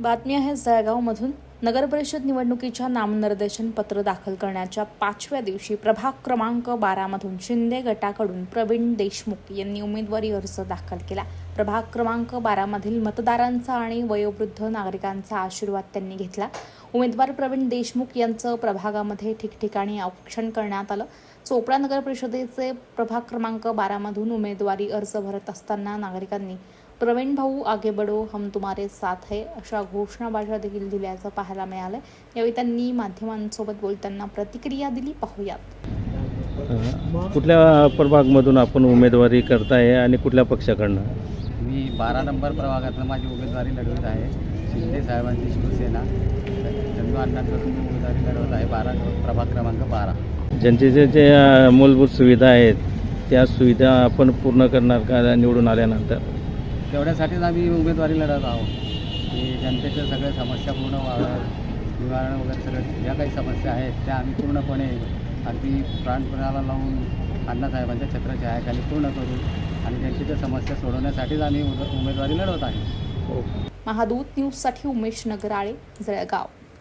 बातमी आहे जळगावमधून. नगर परिषद निवडणुकीच्या नामनिर्देशन पत्र दाखल करण्याच्या पाचव्या दिवशी प्रभाग क्रमांक बारामधून शिंदे गटाकडून प्रवीण देशमुख यांनी उमेदवारी अर्ज दाखल केला. प्रभाग क्रमांक बारामधील मतदारांचा आणि वयोवृद्ध नागरिकांचा आशीर्वाद त्यांनी घेतला. उमेदवार प्रवीण देशमुख यांचं प्रभागामध्ये ठिकठिकाणी औक्षण करण्यात आलं. चोपडा नगर परिषदेचे प्रभाग क्रमांक बारामधून उमेदवारी अर्ज भरत असताना नागरिकांनी प्रवीण भाऊ आगे बडो हम तुम्हारे साथ है अशा घोषणाबाजा देखील दिल्याचं पाहायला मिळालं यावेळी त्यांनी माध्यमांसोबत बोलताना प्रतिक्रिया दिली. पाहूयात. कुठल्या प्रभागमधून आपण उमेदवारी करताय आणि कुठल्या पक्षाकडनं? मी बारा नंबर प्रभागातनं माझी उमेदवारी लढवत आहे. शिंदे साहेबांची शिवसेना. चंदू अण्णांकडून मी उमेदवारी लढवत आहे. बारा प्रभाग क्रमांक बारा. ज्यांचे जे जे अ, मूलभूत सुविधा आहेत त्या सुविधा आपण पूर्ण करणार का निवडून आल्यानंतर? तेवढ्यासाठीच आम्ही उमेदवारी लढत आहोत. की जनतेच्या सगळ्या समस्या पूर्ण व्हाव्यात. निवारण वगैरे सगळ्या ज्या काही समस्या आहेत त्या आम्ही पूर्णपणे अगदी प्राणपणाला लावून अण्णासाहेबांच्या छत्रछायाखाली पूर्ण करू आणि जनतेच्या समस्या सोडवण्यासाठीच आम्ही उमेदवारी लढवत आहे. महादूत न्यूजसाठी उमेश नगराळे जळगाव.